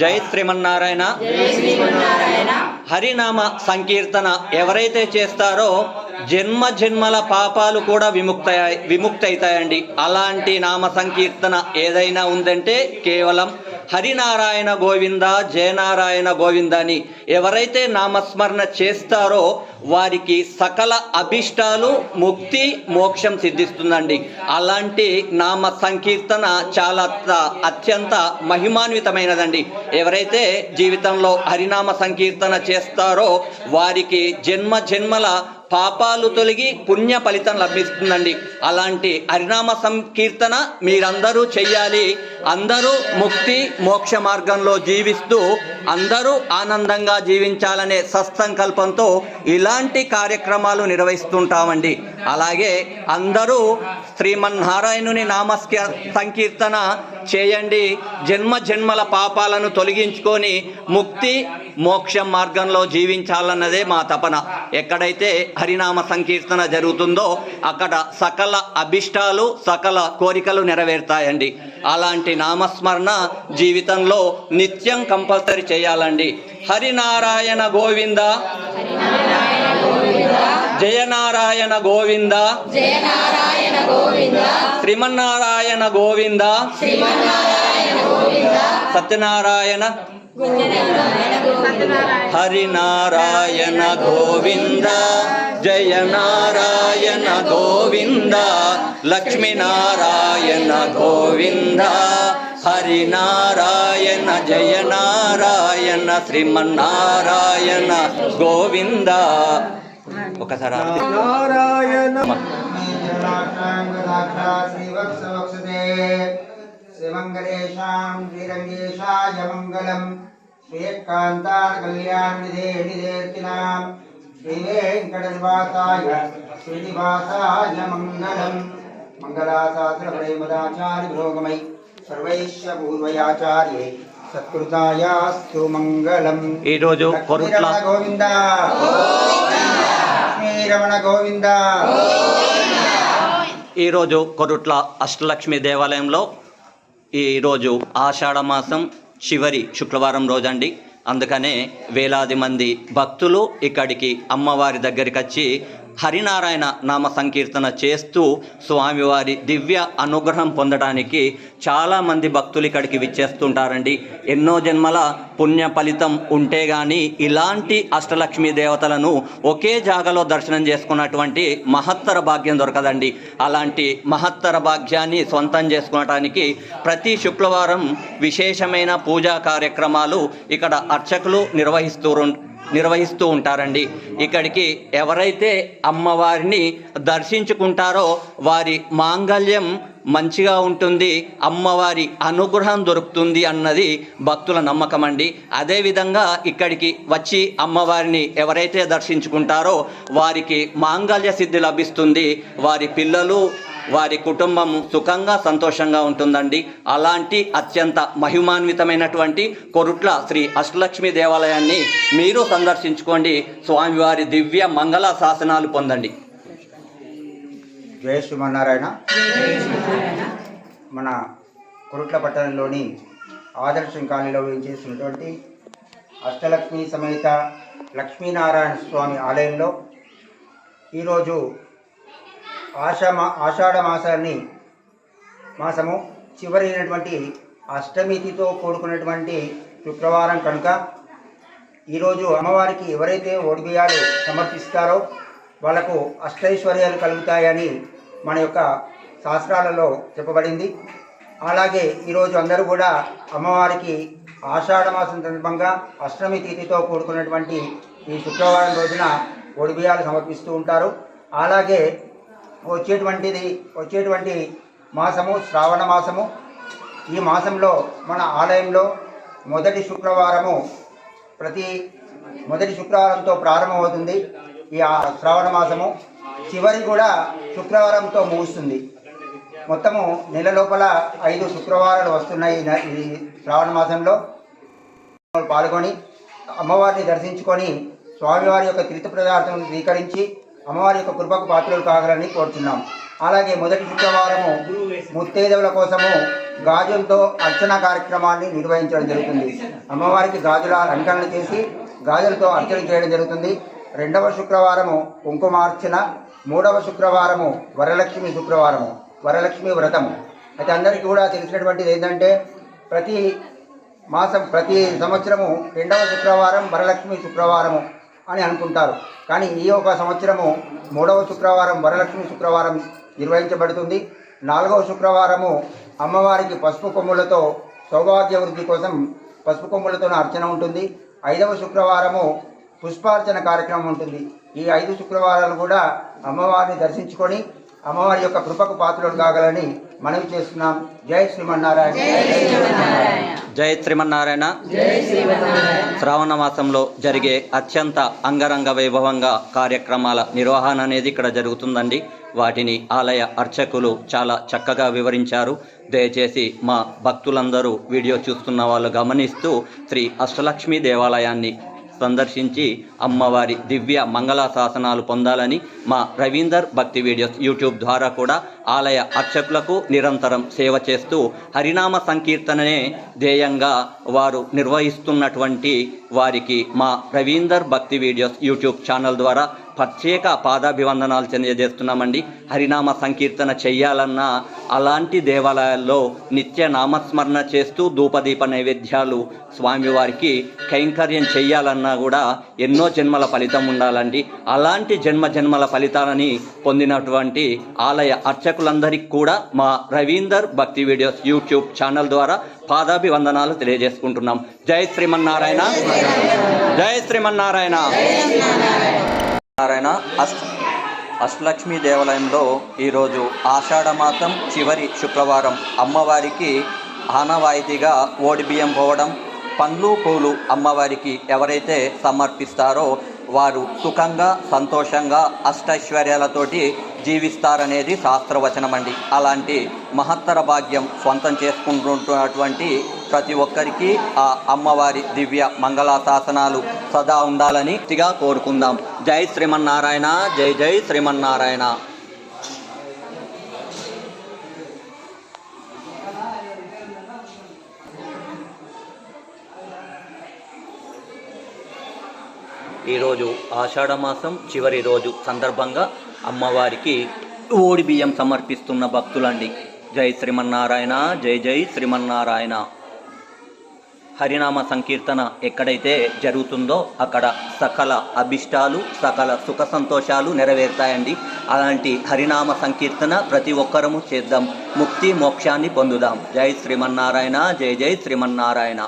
జై శ్రీమన్నారాయణ. హరినామ సంకీర్తన ఎవరైతే చేస్తారో జన్మ జన్మల పాపాలు కూడా విముక్త అవుతాయండి అలాంటి నామ సంకీర్తన ఏదైనా ఉందంటే కేవలం హరినారాయణ గోవింద జయనారాయణ గోవింద అని ఎవరైతే నామస్మరణ చేస్తారో వారికి సకల అభిష్టాలు ముక్తి మోక్షం సిద్ధిస్తుందండి. అలాంటి నామ సంకీర్తన చాలా అత్యంత మహిమాన్వితమైనదండి. ఎవరైతే జీవితంలో హరినామ సంకీర్తన చేస్తారో వారికి జన్మ జన్మల పాపాలు తొలగి పుణ్య ఫలితం లభిస్తుందండి. అలాంటి హరినామ సంకీర్తన మీరందరూ చెయ్యాలి. అందరూ ముక్తి మోక్ష మార్గంలో జీవిస్తూ అందరూ ఆనందంగా జీవించాలనే సత్సంకల్పంతో ఇలాంటి కార్యక్రమాలు నిర్వహిస్తుంటామండి. అలాగే అందరూ శ్రీమన్నారాయణుని నామస్క సంకీర్తన చేయండి. జన్మ జన్మల పాపాలను తొలగించుకొని ముక్తి మోక్ష మార్గంలో జీవించాలన్నదే మా తపన. ఎక్కడైతే హరినామ సంకీర్తన జరుగుతుందో అక్కడ సకల అభిష్టాలు సకల కోరికలు నెరవేరుతాయండి. అలాంటి నామస్మరణ జీవితంలో నిత్యం కంపల్సరీ చేయాలండి. హరినారాయణ గోవింద. జయనారాయణ గోవింద. జయనారాయణ గోవింద. శ్రీమన్నారాయణ గోవింద. శ్రీమన్నారాయణ గోవింద. సత్యనారాయణ. హరినారాయణ గోవింద. జయ నారాయణ గోవింద. లక్ష్మీనారాయణ గోవింద. హరినారాయణ జయ నారాయణ శ్రీమన్నారాయణ గోవింద. ఒకసారి. నారాయణ. శ్రీమంగళేశాం శ్రీరంగేశాయ మంగళం. శ్రీయకాంతాన కళ్యాణ నిధే నిధేర్తినాం. శ్రీవేంకటనివాసాయ శ్రీనివాసాయ మంగళం. మంగళాశాస్త్ర ప్రేమదాచార్య పురోగమై సర్వైశ్య పూర్వయాచార్యే సత్కృతాయాస్తు మంగళం. ఈరోజు కొరుట్ల గోవింద. శ్రీరమణ గోవింద. ఈరోజు కొరుట్ల అష్టలక్ష్మి దేవాలయంలో ఈరోజు ఆషాఢ మాసం చివరి శుక్రవారం రోజండి. అందుకనే వేలాది మంది భక్తులు ఇక్కడికి అమ్మవారి దగ్గరికి వచ్చి హరినారాయణ నామ సంకీర్తన చేస్తూ స్వామివారి దివ్య అనుగ్రహం పొందడానికి చాలామంది భక్తులు ఇక్కడికి విచ్చేస్తుంటారండి. ఎన్నో జన్మల పుణ్య ఫలితం ఉంటే కానీ ఇలాంటి అష్టలక్ష్మి దేవతలను ఒకే జాగలో దర్శనం చేసుకున్నటువంటి మహత్తర భాగ్యం దొరకదండి. అలాంటి మహత్తర భాగ్యాన్ని సొంతం చేసుకోవడానికి ప్రతి శుక్రవారం విశేషమైన పూజా కార్యక్రమాలు ఇక్కడ అర్చకులు నిర్వహిస్తూ నిర్వహిస్తూ ఉంటారండి. ఇక్కడికి ఎవరైతే అమ్మవారిని దర్శించుకుంటారో వారి మాంగళ్యం మంచిగా ఉంటుంది అమ్మవారి అనుగ్రహం దొరుకుతుంది అన్నది భక్తుల నమ్మకం అండి అదేవిధంగా ఇక్కడికి వచ్చి అమ్మవారిని ఎవరైతే దర్శించుకుంటారో వారికి మాంగళ్య సిద్ధి లభిస్తుంది. వారి పిల్లలు వారి కుటుంబం సుఖంగా సంతోషంగా ఉంటుందండి. అలాంటి అత్యంత మహిమాన్వితమైనటువంటి కొరుట్ల శ్రీ అష్టలక్ష్మి దేవాలయాన్ని మీరు సందర్శించుకోండి. స్వామివారి దివ్య మంగళ శాసనాలు పొందండి. జయ శ్రీమన్నారాయణ. మన కొరుట్ల పట్టణంలోని ఆదర్శం కాలనీలో చేస్తున్నటువంటి అష్టలక్ష్మి సమేత లక్ష్మీనారాయణ స్వామి ఆలయంలో ఈరోజు ఆషామా ఆషాఢ మాసాన్ని మాసము చివరి అయినటువంటి అష్టమితితో కూడుకున్నటువంటి శుక్రవారం కనుక ఈరోజు అమ్మవారికి ఎవరైతే ఒడిబియాలు సమర్పిస్తారో వాళ్ళకు అష్టైశ్వర్యాలు కలుగుతాయని మన యొక్క శాస్త్రాలలో చెప్పబడింది. అలాగే ఈరోజు అందరూ కూడా అమ్మవారికి ఆషాఢ మాసం సందర్భంగా అష్టమి తిథితో కూడుకున్నటువంటి ఈ శుక్రవారం రోజున ఒడిబియాలు సమర్పిస్తూ ఉంటారు. అలాగే వచ్చేటువంటిది వచ్చేటువంటి మాసము శ్రావణ మాసము. ఈ మాసంలో మన ఆలయంలో మొదటి శుక్రవారము ప్రతి మొదటి శుక్రవారంతో ప్రారంభమవుతుంది. ఈ శ్రావణ మాసము చివరి కూడా శుక్రవారంతో ముగుస్తుంది. మొత్తము నెల లోపల ఐదు శుక్రవారాలు వస్తున్నాయి ఈ ఈ శ్రావణ మాసంలో. పాల్గొని అమ్మవారిని దర్శించుకొని స్వామివారి యొక్క తీర్థ పదార్థం స్వీకరించి అమ్మవారి యొక్క కృపకు పాత్రలు కాగలని కోరుచున్నాం. అలాగే మొదటి శుక్రవారము ముత్తేదవుల కోసము గాజులతో అర్చన కార్యక్రమాన్ని నిర్వహించడం జరుగుతుంది. అమ్మవారికి గాజుల అలంకరణ చేసి గాజులతో అర్చన చేయడం జరుగుతుంది. రెండవ శుక్రవారము కుంకుమార్చన మూడవ శుక్రవారము వరలక్ష్మి శుక్రవారము వరలక్ష్మి వ్రతము. అయితే అందరికీ కూడా తెలిసినటువంటిది ఏంటంటే ప్రతి మాసం ప్రతి సంవత్సరము రెండవ శుక్రవారం వరలక్ష్మి శుక్రవారము. అని అనుకుంటారు. కానీ ఈ ఒక సంవత్సరము మూడవ శుక్రవారం వరలక్ష్మి శుక్రవారం నిర్వహించబడుతుంది. నాలుగవ శుక్రవారము అమ్మవారికి పసుపు కొమ్ములతో సౌభాగ్య వృద్ధి కోసం పసుపు కొమ్ములతో అర్చన ఉంటుంది. ఐదవ శుక్రవారము పుష్పార్చన కార్యక్రమం ఉంటుంది. ఈ ఐదు శుక్రవారాలు కూడా అమ్మవారిని దర్శించుకొని అమ్మవారి యొక్క కృపకు పాత్రలు కాగలని మనవి చేస్తున్నాం. జై శ్రీమన్నారాయణ. జై శ్రీమన్నారాయణ. శ్రావణ మాసంలో జరిగే అత్యంత అంగరంగ వైభవంగా కార్యక్రమాల నిర్వహణ అనేది ఇక్కడ జరుగుతుందండి. వాటిని ఆలయ అర్చకులు చాలా చక్కగా వివరించారు. దయచేసి మా భక్తులందరూ వీడియో చూస్తున్న వాళ్ళు గమనిస్తూ శ్రీ అష్టలక్ష్మి దేవాలయాన్ని సందర్శించి అమ్మవారి దివ్య మంగళ శాసనాలు పొందాలని మా రవీందర్ భక్తి వీడియోస్ యూట్యూబ్ ద్వారా కూడా ఆలయ అర్చకులకు నిరంతరం సేవ చేస్తూ హరినామ సంకీర్తననే ధ్యేయంగా వారు నిర్వహిస్తున్నటువంటి వారికి మా రవీందర్ భక్తి వీడియోస్ యూట్యూబ్ ఛానల్ ద్వారా ప్రత్యేక పాదాభివందనాలు తెలియజేస్తున్నామండి. హరినామ సంకీర్తన చేయాలన్నా అలాంటి దేవాలయాల్లో నిత్య నామస్మరణ చేస్తూ ధూపదీప నైవేద్యాలు స్వామివారికి కైంకర్యం చేయాలన్నా కూడా ఎన్నో జన్మల ఫలితం ఉండాలండి. అలాంటి జన్మ జన్మల ఫలితాలని పొందినటువంటి ఆలయ అర్చకులందరికీ కూడా మా రవీందర్ భక్తి వీడియోస్ యూట్యూబ్ ఛానల్ ద్వారా పాదాభివందనాలు తెలియజేసుకుంటున్నాం. జై శ్రీమన్నారాయణ. జై శ్రీమన్నారాయణ. నారాయణ అష్ట అష్టలక్ష్మి దేవాలయంలో ఈరోజు ఆషాఢ మాసం చివరి శుక్రవారం. అమ్మవారికి ఆనవాయితీగా ఓడి బియ్యం పోవడం పండ్లు పూలు అమ్మవారికి ఎవరైతే సమర్పిస్తారో వారు సుఖంగా సంతోషంగా అష్టైశ్వర్యాలతోటి జీవిస్తారనేది శాస్త్రవచనమండి. అలాంటి మహత్తర భాగ్యం స్వంతం చేసుకుంటున్నటువంటి ప్రతి ఒక్కరికి ఆ అమ్మవారి దివ్య మంగళాశాసనాలు సదా ఉండాలని గట్టిగా కోరుకుందాం. జై శ్రీమన్నారాయణ జై జై శ్రీమన్నారాయణ. ఈరోజు ఆషాఢ మాసం చివరి రోజు సందర్భంగా అమ్మవారికి ఓడి బియ్యం సమర్పిస్తున్న భక్తులండి. జై శ్రీమన్నారాయణ జై జై శ్రీమన్నారాయణ. హరినామ సంకీర్తన ఎక్కడైతే జరుగుతుందో అక్కడ సకల అభిష్టాలు సకల సుఖ సంతోషాలు నెరవేరుతాయండి. అలాంటి హరినామ సంకీర్తన ప్రతి ఒక్కరము చేద్దాం. ముక్తి మోక్షాన్ని పొందుదాం. జై శ్రీమన్నారాయణ జై జై శ్రీమన్నారాయణ.